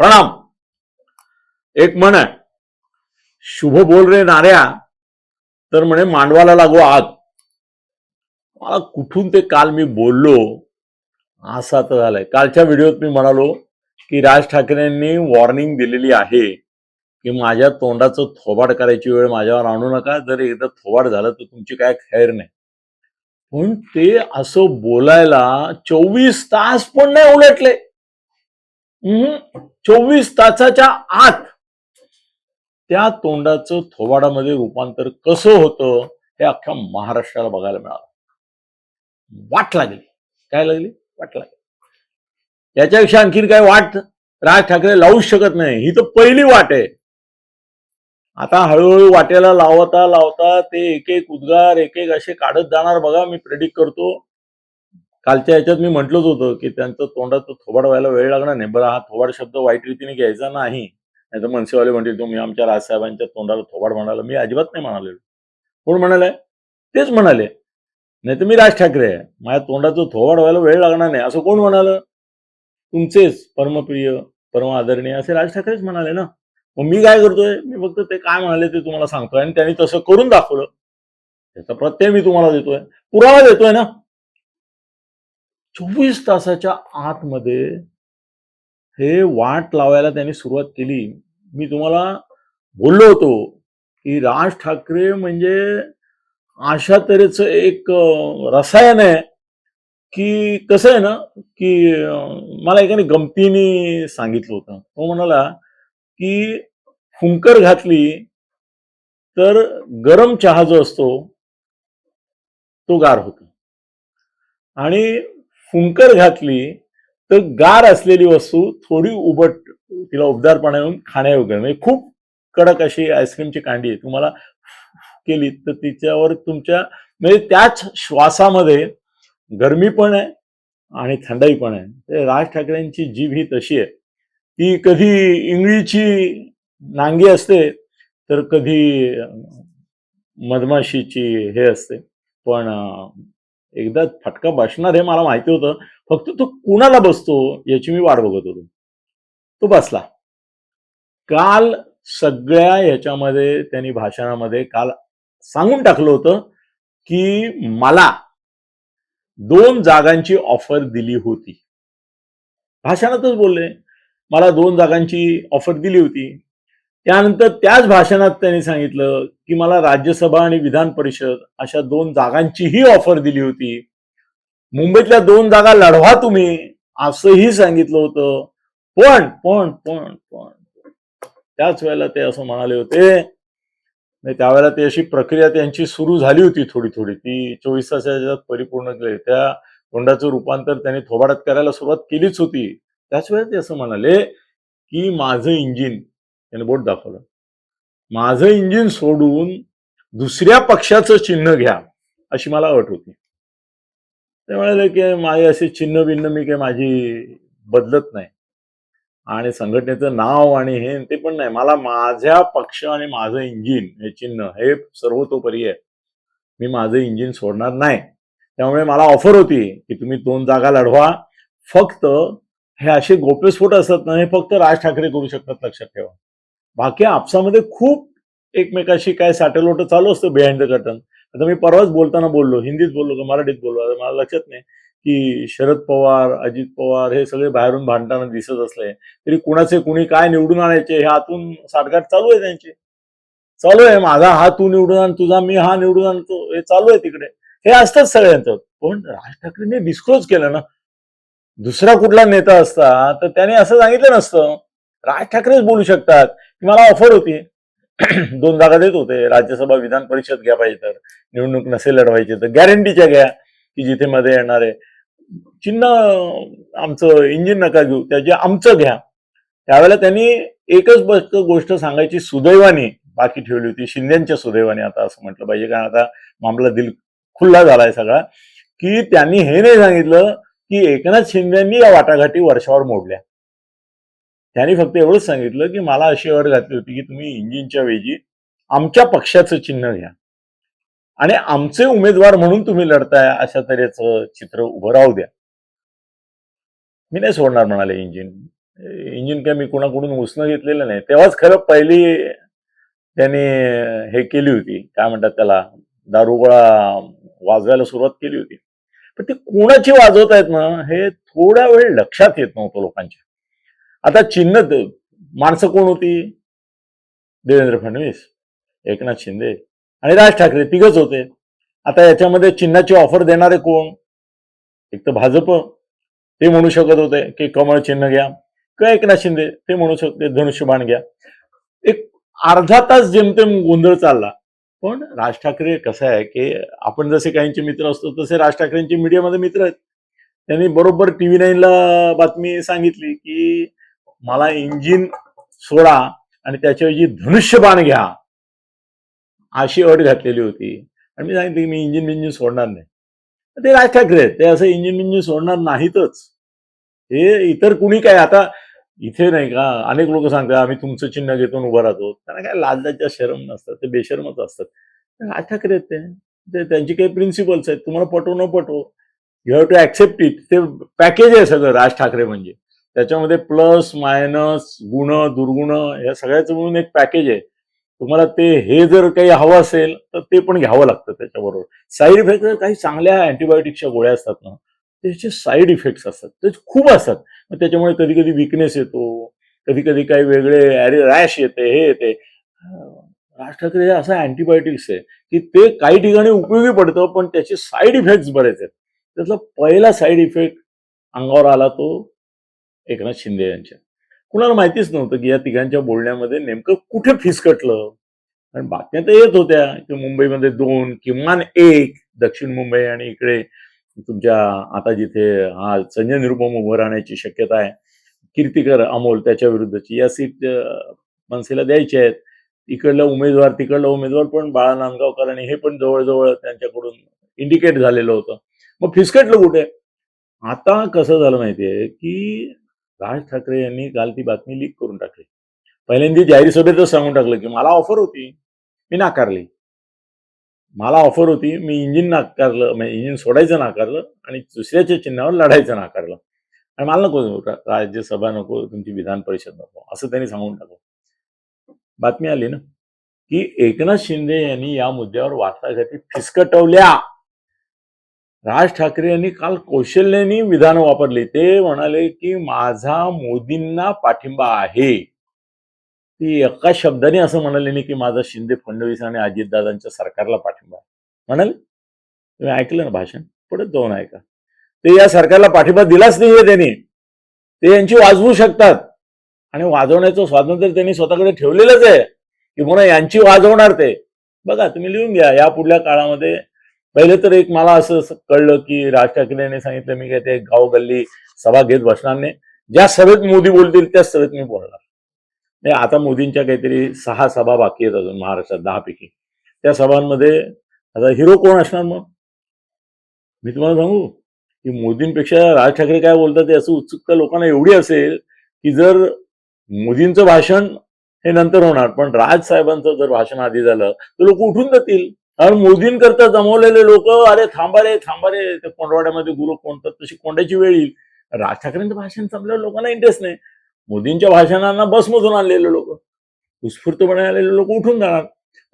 प्रणाम. एक म्हण आहे. शुभ बोल रे नाऱ्या तर म्हणे मांडवाला लागू आग. मला कुठून ते काल मी बोललो असा तर झालाय. कालच्या व्हिडिओत मी म्हणालो की राज ठाकरेंनी वॉर्निंग दिलेली आहे की माझ्या तोंडाचं थोबाड करायची वेळ माझ्यावर आणू नका. जर एकदा थोबाड झालं तर तुमची काय खैर नाही. पण ते असं बोलायला चोवीस तास पण नाही उलटले. चोवीस तासाच्या आत त्या तोंडाचं थोबाडामध्ये रूपांतर कसं होतं हे अख्ख्या महाराष्ट्राला बघायला मिळालं. वाट लागली. काय लागली? वाट लागली. याच्यापेक्षा आणखीन काय वाट राज ठाकरे लावूच शकत नाही. ही तर पहिली वाट आहे. आता हळूहळू वाटेला लावता लावता ते एक एक उद्गार एक एक असे काढत जाणार बघा मी प्रेडिक्ट करतो. कालच्या याच्यात मी म्हटलंच होतं की त्यांचं तोंडात थोबाड व्हायला वेळ लागणार नाही. बरं हा थोबाड शब्द वाईट रीतीने घ्यायचा नाही. नाही तर मनसेवाले म्हणतील तुम्ही आमच्या राजसाहेबांच्या तोंडाला थोबाड म्हणाला. मी अजिबात नाही म्हणाले कोण म्हणाले? तेच म्हणाले. नाही तर मी राज ठाकरे आहे. माझ्या तोंडाचं थोबाड व्हायला वेळ लागणार नाही. असं कोण म्हणालं? तुमचेच परमप्रिय परम आदरणीय असे राज ठाकरेच म्हणाले ना. मग मी काय करतोय? मी फक्त ते काय म्हणाले ते तुम्हाला सांगतोय आणि त्यांनी तसं करून दाखवलं. त्याचा प्रत्यय मी तुम्हाला देतोय. पुरावा देतोय ना. चोवीस तासाच्या आतमध्ये हे वाट लावायला त्यांनी सुरुवात केली. मी तुम्हाला बोललो होतो की राज ठाकरे म्हणजे अशा तऱ्हेचं एक रसायन आहे की कसं आहे ना की मला एकाने गमतीने सांगितलं होतं. तो म्हणाला की फुंकर घातली तर गरम चहा जो असतो तो गार होतो. आणि फुंकर घातली तर गार असलेली वस्तू थोडी उबट तिला उबदारपणा येऊन खाण्यायोग्य म्हणजे खूप कडक अशी आईस्क्रीमची कांडी आहे. तुम्हाला केली तर तिच्यावर तुमच्या म्हणजे त्याच श्वासामध्ये गरमी पण आहे आणि थंडाई पण आहे. राज ठाकरेंची जीभ ही तशी आहे. ती कधी इंगळीची नांगी असते तर कधी मधमाशीची हे असते. पण एकदा फटका बसणार हे मला माहिती होतं. फक्त तो कुणाला बसतो याची मी वाट बघत होतो. तो बसला. काल सगळ्या ह्याच्यामध्ये त्यांनी भाषणामध्ये काल सांगून टाकलं होतं की मला दोन जागांची ऑफर दिली होती. भाषणातच बोलले. मला दोन जागांची ऑफर दिली होती. त्यानंतर त्याच भाषणात त्यांनी सांगितलं की मला राज्यसभा आणि विधान परिषद अशा दोन जागांचीही ऑफर दिली होती. मुंबईतल्या दोन जागा लढवा तुम्ही असंही सांगितलं होतं. पण पण पण पण त्याच वेळेला ते असं म्हणाले होते. नाही त्यावेळेला ती अशी प्रक्रिया त्यांची सुरू झाली होती थोडी थोडी. ती चोवीस तासाच्या परिपूर्ण केली त्या तोंडाचं रूपांतर त्यांनी थोबाडात करायला सुरुवात केलीच होती. त्याच वेळेला ते असं म्हणाले की माझं इंजिन त्याने बोट दाखवलं. माझं इंजिन सोडून दुसऱ्या पक्षाचं चिन्ह घ्या अशी मला अट होती. ते म्हणाले की माझे असे चिन्ह भिन्न मी काही माझी बदलत नाही. आणि संघटनेचं नाव आणि हे ते पण नाही. मला माझ्या पक्ष आणि माझं इंजिन हे चिन्ह हे सर्वतोपरी आहे. मी माझं इंजिन सोडणार नाही. त्यामुळे मला ऑफर होती की तुम्ही दोन जागा लढवा. फक्त हे असे गोप्यस्फोट असतात ना हे फक्त राज ठाकरे करू शकतात लक्षात ठेवा. बाकी आपसामध्ये खूप एकमेकाशी काय सॅटेलोट चालू असतं बिहाइंड द कर्टन आता मी परवाच बोलताना बोललो हिंदीत बोललो का मराठीत बोललो. आता मला लक्षात नाही की शरद पवार अजित पवार हे सगळे बाहेरून भांडताना दिसत असले तरी कुणाचे कुणी काय निवडून आणायचे हे आतून साठगाठ चालू आहे त्यांची. चालू आहे माझा हा तू निवडून आण तुझा मी हा निवडून आणतो हे चालू आहे तिकडे. हे असतंच सगळ्यांचं. पण राज ठाकरेंनी डिस्क्लोज केलं ना. दुसरा कुठला नेता असता तर त्याने असं सांगितलं नसतं राज ठाकरेच बोलू शकतात की मला ऑफर होती. दोन जागा देत होते. राज्यसभा विधान परिषद घ्या पाहिजे तर. निवडणूक नसेल लढवायची तर गॅरंटीच्या घ्या की जिथे मध्ये येणार आहे. चिन्ह आमचं इंजिन नका घेऊ. त्याचे आमचं घ्या. त्यावेळेला त्यांनी एकच बस- गोष्ट सांगायची सुदैवाने. बाकी ठेवली होती. शिंदेच्या सुदैवाने आता असं म्हटलं पाहिजे. कारण आता मामला दिल खुल्ला झालाय सगळा. की त्यांनी हे नाही सांगितलं की एकनाथ शिंदेनी या वाटाघाटी वर्षावर मोडल्या. त्यांनी फक्त एवढंच सांगितलं की मला अशी अट घातली होती की तुम्ही इंजिनच्या वेजी आमच्या पक्षाचं चिन्ह घ्या. आणि आमचे उमेदवार म्हणून तुम्ही लढताय अशा तऱ्हेचं चित्र उभं राहू द्या. मी नाही सोडणार म्हणाले इंजिन. इंजिन काय मी कोणाकडून उसणं घेतलेलं नाही. तेव्हाच खरं पहिली त्यांनी हे केली होती. काय म्हणतात त्याला? दारुगोळा वाजवायला सुरुवात केली होती. पण ती कोणाची वाजवत आहेत ना हे थोड्या वेळ लक्षात येत नव्हतं लोकांच्या. आता चिन्ह माणसं कोण होती? देवेंद्र फडणवीस एकनाथ शिंदे आणि राज ठाकरे तिघच होते. आता याच्यामध्ये चिन्हाची ऑफर देणारे कोण? एक तर भाजप ते म्हणू शकत होते की कमळ चिन्ह घ्या. किंवा एकनाथ शिंदे ते म्हणू शकते धनुष्यबाण घ्या. एक अर्धा तास जेमतेम गोंधळ चालला. पण राज ठाकरे कसं आहे की आपण जसे काहींचे मित्र असतो तसे राज ठाकरेंचे मीडियामध्ये मित्र आहेत. त्यांनी बरोबर टीव्ही नाईनला बातमी सांगितली की मला इंजिन सोडा आणि त्याच्याऐवजी धनुष्यबाण घ्या. अशी अट घातलेली होती. आणि मी सांगितलं की मी इंजिन बिंजिन सोडणार नाही. ते राज ठाकरे आहेत. ते असं इंजिन बिंजिन सोडणार नाहीतच. हे इतर कुणी काय आता इथे नाही का? अनेक लोक सांगतात आम्ही तुमचं चिन्ह घेतो उभं राहतो. त्यांना काय लाजाच्या शरम नसतात ते बेशरमच असतात. राज ठाकरे आहेत ते? ते त्यांची काही प्रिन्सिपल्स आहेत. तुम्हाला पटो न पटो. You have to accept it ते पॅकेज आहे सगळं राज ठाकरे म्हणजे. त्याच्यामध्ये प्लस मायनस गुण दुर्गुण या सगळ्याचं म्हणून एक पॅकेज आहे. तुम्हाला ते हे जर काही हवं असेल तर ते पण घ्यावं लागतं त्याच्याबरोबर. साईड इफेक्ट काही चांगल्या अँटीबायोटिकच्या गोळ्या असतात ना त्याचे साईड इफेक्ट्स असतात. ते खूप असतात. मग त्याच्यामुळे कधी कधी विकनेस येतो कधी कधी काही वेगळे रॅश येते हे येते. राज ठाकरे असं अँटीबायोटिक्स आहे की ते काही ठिकाणी उपयोगी पडतं पण त्याचे साईड इफेक्ट्स बरेच आहेत. त्यातला पहिला साईड इफेक्ट अंगावर आला तो एकनाथ शिंदे यांच्या. कुणाला माहितीच नव्हतं की या तिघांच्या बोलण्यामध्ये नेमकं कुठे फिसकटलं? आणि बातम्या तर येत होत्या की मुंबईमध्ये दोन किमान एक दक्षिण मुंबई आणि इकडे तुमच्या आता जिथे हा संजय निरुपम उभं राहण्याची शक्यता आहे कीर्तिकर अमोल त्याच्या विरुद्धची या सीट मनसेला द्यायची आहेत. इकडला उमेदवार तिकडला उमेदवार पण बाळा नांदगावकर आणि हे पण जवळजवळ त्यांच्याकडून इंडिकेट झालेलं होतं. मग फिसकटलं कुठे? आता कसं झालं माहितीये की राज ठाकरे यांनी काल ती बातमी लीक करून टाकली. पहिल्यांदा जाहीर सभेतच सांगून टाकलं की मला ऑफर होती मी नाकारली. मला ऑफर होती मी इंजिन नाकारलं म्हणजे इंजिन सोडायचं नाकारलं आणि दुसऱ्याच्या चिन्हावर लढायचं नाकारलं. आणि मला नको राज्यसभा नको तुमची विधान परिषद नको असं त्यांनी सांगून टाकलं. बातमी आली ना की एकनाथ शिंदे यांनी या मुद्द्यावर वार्ताघाती फिसकटवल्या. राज ठाकरे यांनी काल कौशल्याने विधान वापरली. ते म्हणाले की माझा मोदींना पाठिंबा आहे. ती एका शब्दाने असं म्हणाले नाही की माझा शिंदे फडणवीस आणि अजितदादांच्या सरकारला पाठिंबा आहे. म्हणाले? तुम्ही ऐकलं ना भाषण? पुढे जाऊन ऐका. ते या सरकारला पाठिंबा दिलाच नाहीये त्यांनी. ते यांची वाजवू शकतात. आणि वाजवण्याचं स्वातंत्र्य त्यांनी स्वतःकडे ठेवलेलंच आहे. की म्हणून यांची वाजवणार ते? बघा तुम्ही लिहून घ्या. या पुढल्या काळामध्ये पहिले तर एक मला असं कळलं की राज ठाकरेने सांगितलं मी काय ते गाव गल्ली सभा घेत बसणार नाही. ज्या सभेत मोदी बोलतील त्याच सभेत मी बोलणार. नाही आता मोदींच्या काहीतरी सहा सभा बाकी आहेत अजून महाराष्ट्रात दहा पैकी त्या सभांमध्ये आता हिरो कोण असणार मग? मी तुम्हाला सांगू की मोदींपेक्षा राज ठाकरे काय बोलतात याचं उत्सुकता लोकांना एवढी असेल की जर मोदींचं भाषण हे नंतर होणार पण राज साहेबांचं जर भाषण आधी झालं तर लोक उठून जातील. कारण मोदींकरता जमवलेले लोक अरे थांबा रे थांबा रे ते कोंडवाड्यामध्ये गुरु कोणतात तशी कोंड्याची वेळ येईल. राज ठाकरेंचं भाषण संपल्यावर लोकांना इंटरेस्ट नाही. मोदींच्या भाषणांना बसमधून आणलेले लोक. उत्स्फूर्तपणे आलेले लोक उठून जाणार.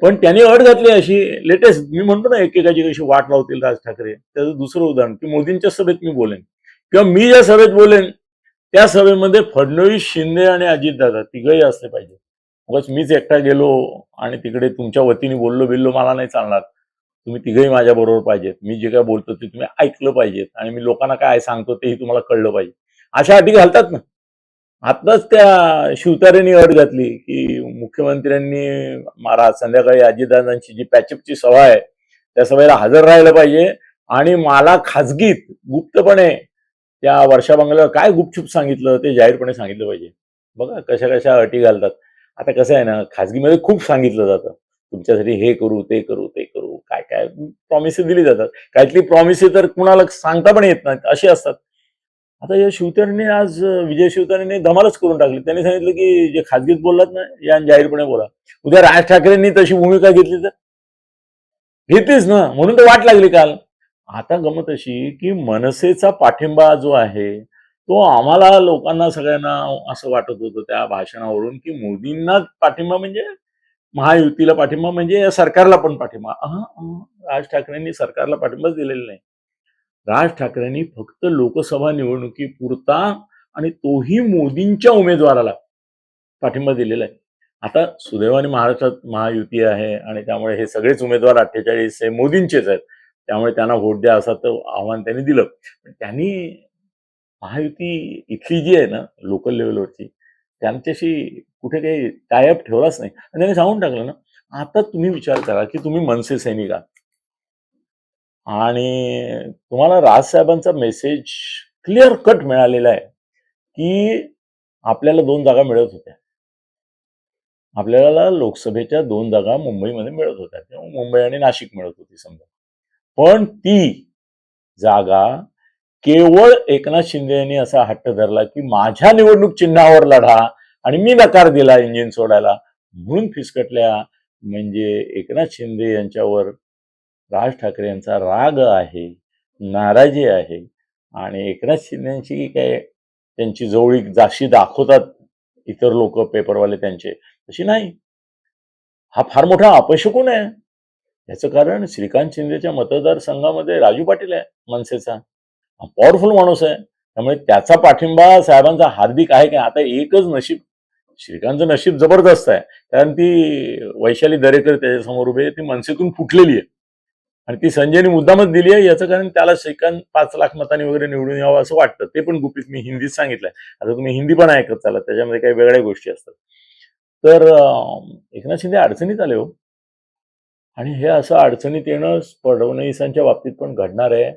पण त्यांनी अट घातली अशी लेटेस्ट मी म्हणतो ना एकेकाची कशी वाट लावतील राज ठाकरे. त्याचं दुसरं उदाहरण की मोदींच्या सभेत मी बोलेन. किंवा मी ज्या सभेत बोलेन त्या सभेमध्ये फडणवीस शिंदे आणि अजितदादा तिघही असले पाहिजे उगाच मीच एकटा गेलो आणि तिकडे तुमच्या वतीने बोललो बिललो मला नाही चालणार. तुम्ही तिघही माझ्या बरोबर पाहिजेत. मी जे काय बोलतो ते तुम्ही ऐकलं पाहिजेत आणि मी लोकांना काय सांगतो तेही तुम्हाला कळलं पाहिजे. अशा अटी घालतात ना? आताच त्या शिवतारेंनी अट घातली की मुख्यमंत्र्यांनी महाराज संध्याकाळी अजितदादांची जी पॅचअपची सभा आहे त्या सभेला हजर राहिलं पाहिजे आणि मला खाजगीत गुप्तपणे त्या वर्षा बंगल्यावर काय गुपचूप सांगितलं ते जाहीरपणे सांगितलं पाहिजे. बघा कशा कशा अटी घालतात. आता कसं आहे ना खाजगीमध्ये खूप सांगितलं जातं. तुमच्यासाठी हे करू ते करू ते करू. काय काय प्रॉमिसेस दिली जातात. काहीतरी प्रॉमिसेस तर कुणाला सांगता पण येत नाहीत. अशी असतात. आता या शिवतारेने आज विजय शिवतारेने धमालच करून टाकली. त्यांनी सांगितलं की जे खाजगीत बोललात ना या जाहीरपणे बोला. उद्या राज ठाकरेंनी तशी भूमिका घेतली तर? घेतलीच ना. म्हणून तर वाट लागली काल. आता गमत अशी की मनसेचा पाठिंबा जो आहे तो आम्हाला लोकांना सगळ्यांना असं वाटत होतं त्या भाषणावरून की मोदींना पाठिंबा म्हणजे महायुतीला पाठिंबा म्हणजे या सरकारला पण पाठिंबा. राज ठाकरेंनी सरकारला पाठिंबाच दिलेला नाही. राज ठाकरेंनी फक्त लोकसभा निवडणुकीपुरता आणि तोही मोदींच्या उमेदवाराला पाठिंबा दिलेला आहे. आता सुदैवाने महाराष्ट्रात महायुती आहे आणि त्यामुळे हे सगळेच उमेदवार अठ्ठेचाळीस हे मोदींचेच आहेत. त्यामुळे त्यांना वोट द्या असं तर आव्हान त्यांनी दिलं. पण त्यांनी महायुती इथली जी आहे ना लोकल लेवलवरची त्यांच्याशी कुठे काही टायअप ठेवलाच नाही. आणि त्यांनी सांगून टाकलं ना आता तुम्ही विचार करा की तुम्ही मनसे सैनिक आहात. आणि तुम्हाला राजसाहेबांचा मेसेज क्लिअर कट मिळालेला आहे की आपल्याला दोन जागा मिळत होत्या. आपल्याला लोकसभेच्या दोन जागा मुंबईमध्ये मिळत होत्या. तेव्हा मुंबई आणि नाशिक मिळत होती समजा. पण ती जागा केवळ एकनाथ शिंदे यांनी असा हट्ट धरला की माझ्या निवडणूक चिन्हावर लढा आणि मी नकार दिला इंजिन सोडायला. म्हणून फिसकटल्या. म्हणजे एकनाथ शिंदे यांच्यावर राज ठाकरे यांचा राग आहे नाराजी आहे. आणि एकनाथ शिंदेची काय त्यांची जवळीक जाशी दाखवतात इतर लोक पेपरवाले त्यांचे. तशी नाही. हा फार मोठा अपशकून आहे. याचं कारण श्रीकांत शिंदेच्या मतदारसंघामध्ये राजू पाटील आहे मनसेचा. पॉवरफुल माणूस आहे. त्यामुळे त्याचा पाठिंबा साहेबांचा हार्दिक आहे की आता एकच नशीब श्रीकांतचं नशीब जबरदस्त आहे. कारण ती वैशाली दरेकर त्याच्यासमोर उभे ती मनसेतून फुटलेली आहे. आणि ती संजयने मुद्दामच दिली आहे याचं कारण त्याला श्रीकांत पाच लाख मतांनी वगैरे निवडून यावं असं वाटतं. ते पण गुपित मी हिंदीत सांगितलंय. आता तुम्ही हिंदी पण ऐकत चाला त्याच्यामध्ये काही वेगळ्या गोष्टी असतात. तर एकनाथ शिंदे अडचणीत आले हो. आणि हे असं अडचणीत येणं फडणवीसांच्या बाबतीत पण घडणार आहे.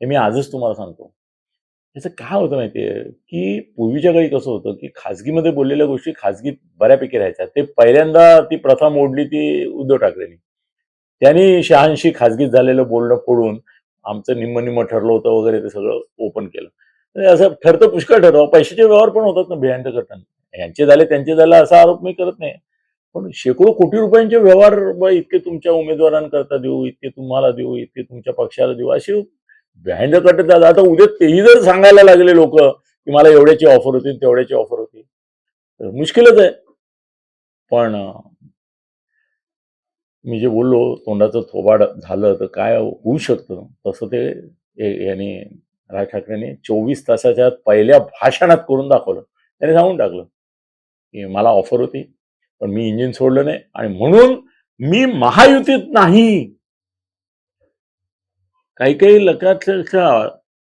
हे मी आजच तुम्हाला सांगतो. याचं काय होतं माहितीये? की पूर्वीच्या काळी कसं होतं की खाजगीमध्ये बोललेल्या गोष्टी खाजगीत बऱ्यापैकी राहायच्या. ते पहिल्यांदा ती प्रथा मोडली ती उद्धव ठाकरेंनी. त्यांनी शहाऐंशी खाजगीत झालेलं बोलणं फोडून आमचं निम्म निम्म ठरलं होतं वगैरे ते सगळं ओपन केलं. असं ठरतं पुष्कळ ठरतं. पैशाचे व्यवहार पण होतात ना बिहाइंड करताना. यांचे झाले त्यांचे झाले असा आरोप मी करत नाही. पण शेकडो कोटी रुपयांचे व्यवहार इतके तुमच्या उमेदवारांकरता देऊ इतके तुम्हाला देऊ इतके तुमच्या पक्षाला देऊ असे बिहाइंड करतात आता उद्या तेही जर सांगायला लागले लोक की मला एवढ्याची ऑफर होती तेवढ्याची ऑफर होती तर मुश्किलच आहे. पण मी जे बोललो तोंडाचं थोबाड झालं तर काय होऊ शकतं? तसं ते याने यांनी राज ठाकरेंनी चोवीस तासाच्या पहिल्या भाषणात करून दाखवलं. त्याने सांगून टाकलं की मला ऑफर होती पण मी इंजिन सोडलं नाही आणि म्हणून मी महायुतीत नाही. काही काही लक्षात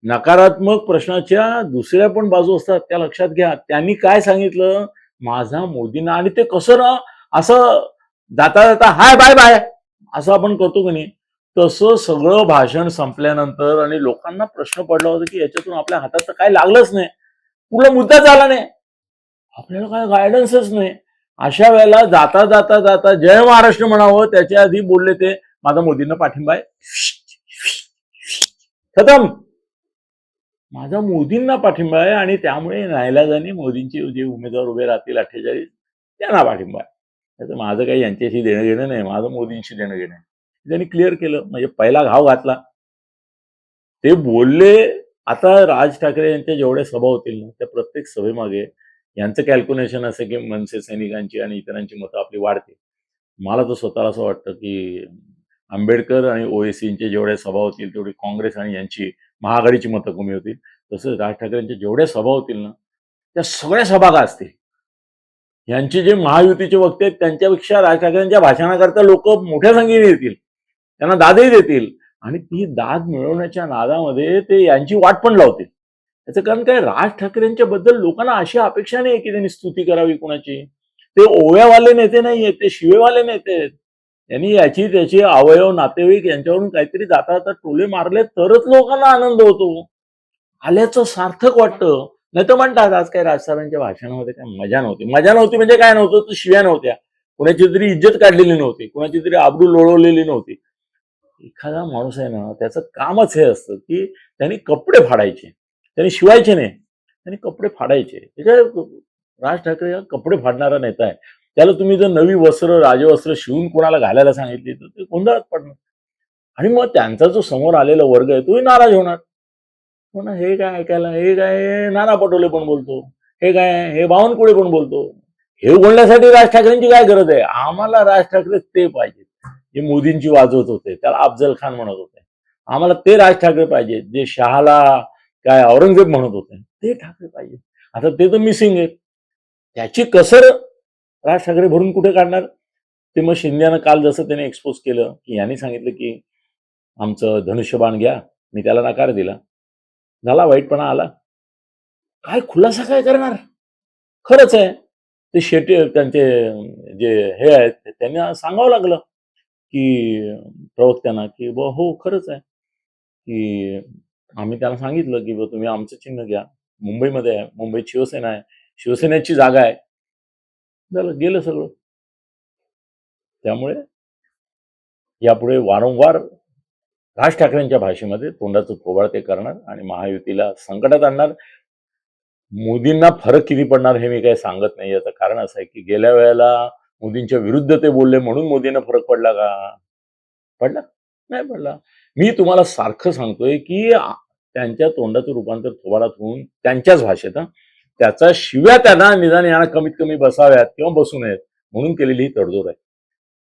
नकारात्मक प्रश्नाच्या दुसऱ्या पण बाजू असतात त्या लक्षात घ्या. त्यांनी काय सांगितलं? माझा मोदींना आणि ते कसं ना असं जाता जाता हाय बाय बाय असं आपण करतो की नाही? तसं सगळं भाषण संपल्यानंतर आणि लोकांना प्रश्न पडला होता की याच्यातून आपल्या हातात तर काय लागलंच नाही. कुठला मुद्दा झाला नाही. आपल्याला काय गायडन्सच नाही. अशा वेळेला जाता जाता जाता जय महाराष्ट्र म्हणावं त्याच्या आधी बोलले ते माझा मोदींना पाठिंबा आहे. खतम. माझा मोदींना पाठिंबा आहे आणि त्यामुळे नायलाजाने मोदींचे जे उमेदवार उभे राहतील अठ्ठेचाळीस त्यांना पाठिंबा आहे. त्याचं माझं काही यांच्याशी देणं घेणं नाही माझं मोदींशी देणं घेणं आहे. त्यांनी क्लिअर केलं म्हणजे पहिला घाव घातला. ते बोलले आता राज ठाकरे यांच्या जेवढ्या सभा होतील ना त्या प्रत्येक सभेमागे यांचं कॅल्क्युलेशन असं की मनसे सैनिकांची आणि इतरांची मतं आपली वाढते मला तर स्वतःला असं वाटतं की आंबेडकर आणि ओएसींचे जेवढ्या सभा होतील तेवढी काँग्रेस आणि यांची महाआघाडीची मतं कमी होतील. तसंच राज ठाकरेंच्या जेवढ्या सभा होतील ना त्या सगळ्या सभा का असतील. यांचे जे महायुतीचे वक्ते आहेत त्यांच्यापेक्षा राज ठाकरेंच्या भाषणाकरता लोक मोठ्या संख्येने येतील. त्यांना दादही देतील. आणि ती दाद मिळवण्याच्या नादामध्ये ते यांची वाट पण लावतील. त्याचं कारण काय? राज ठाकरेंच्या बद्दल लोकांना अशी अपेक्षा नाही की त्यांनी स्तुती करावी कुणाची. ते ओव्यावाले नेते नाही आहेत ते शिवेवाले नेते आहेत. यांनी याची त्याची अवयव नातेवाईक यांच्यावरून काहीतरी जाता जाता टोले मारले तरच लोकांना आनंद होतो. आल्याचं सार्थक वाटतं. नाही तर म्हणतात आज काय राजसाहेबांच्या भाषणामध्ये काय मजा नव्हती. मजा नव्हती म्हणजे काय नव्हतं? तर शिव्या नव्हत्या. कुणाची तरी इज्जत काढलेली नव्हती. कुणाची तरी आबरू लोळवलेली नव्हती. एखादा माणूस आहे ना त्याचं कामच हे असतं की त्यांनी कपडे फाडायचे. त्यांनी शिवायचे नाही. त्यांनी कपडे फाडायचे. त्याच्या राज ठाकरे हा कपडे फाडणारा नेता आहे. त्याला तुम्ही जर नवी वस्त्र राजवस्त्र शिवून कोणाला घालायला सांगितली तर ते गोंधळात पडणार. आणि मग त्यांचा जो समोर आलेला वर्ग आहे तोही नाराज होणार. हो पण हे काय ऐकायला हे काय नाना पटोले पण बोलतो. हे काय हे बावनकुळे पण बोलतो. हे बोलण्यासाठी राज ठाकरेंची काय गरज आहे? आम्हाला राज ठाकरे ते पाहिजे जे मोदींची वाजवत होते त्याला अफजल खान म्हणत होते. आम्हाला ते राज ठाकरे पाहिजे जे शहाला काय औरंगजेब म्हणत होते ते ठाकरे पाहिजे आता ते तर मिसिंग आहे त्याची कसर राज ठाकरे भरून कुठे काढणार? ते मग शिंद्यानं काल जसं त्याने एक्सपोज केलं की यांनी सांगितलं की आमचं धनुष्यबाण घ्या मी त्याला नकार दिला. झाला वाईटपणा आला. काय खुलासा काय करणार? खरंच आहे. ते शेटे त्यांचे जे हे आहेत त्यांना सांगावं लागलं की प्रवक्त्यांना की ब हो खरंच आहे. की आम्ही त्याला सांगितलं की बुवा तुम्ही आमचं चिन्ह घ्या. मुंबईमध्ये आहे मुंबईत शिवसेना आहे. शिवसेनेची जागा आहे. झालं गेलं सगळं. त्यामुळे यापुढे वारंवार राज ठाकरेंच्या भाषेमध्ये तोंडाचं थोबाड ते करणार आणि महायुतीला संकटात आणणार. मोदींना फरक किती पडणार हे मी काही सांगत नाही. याचं कारण असं आहे की गेल्या वेळेला मोदींच्या विरुद्ध ते बोलले म्हणून मोदींना फरक पडला का? पडला? नाही पडला. मी तुम्हाला सारखं सांगतोय की त्यांच्या तोंडाचं रूपांतर थोबाडात होऊन त्यांच्याच भाषेत त्याचा शिव्या त्यांना निदान यांना कमीत कमी बसाव्यात किंवा बसू नयेत म्हणून केलेली ही तडजोड आहे.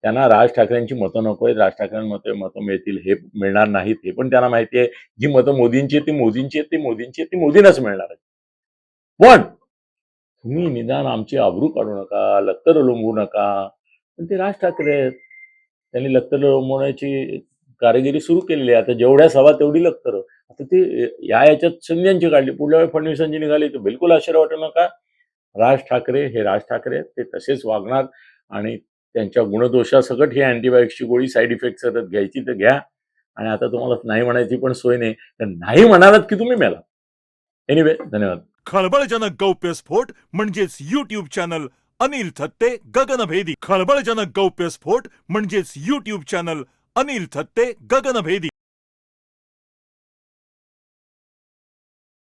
त्यांना राज ठाकरेंची मतं नको आहेत. राज ठाकरेंमध्ये मतं मिळतील हे मिळणार नाहीत हे पण त्यांना माहिती आहे. जी मतं मोदींची आहेत ती मोदींची आहेत ती मोदींची आहेत ती मोदींनाच मिळणार आहेत. पण तुम्ही निदान आमची आबरू काढू नका लक्तर लोंबू नका. पण ते राज ठाकरे आहेत. त्यांनी लक्तर लोंबवण्याची कारागिरी सुरू केलेली आहे. आता जेवढ्या सभा तेवढी लक्तर आता ते या याच्यात संध्यांची काढली. पुढल्या वेळी फडणवीसांची निघाली तर बिलकुल आश्चर्य वाटू नका. राज ठाकरे हे राज ठाकरे ते तसेच वागणार आणि त्यांच्या गुणदोषासकट ही अँटीबायोटिक्सची गोळी साईड इफेक्ट सतत घ्यायची तर घ्या. आणि आता तुम्हाला नाही म्हणायची पण सोय नाही तर नाही म्हणालात की तुम्ही मेला. एनिवे धन्यवाद. खळबळजनक गौप्यस्फोट म्हणजेच युट्यूब चॅनल अनिल थत्ते गगनभेदी. खळबळजनक गौप्यस्फोट म्हणजेच युट्यूब चॅनल अनिल थत्ते गगनभेदी.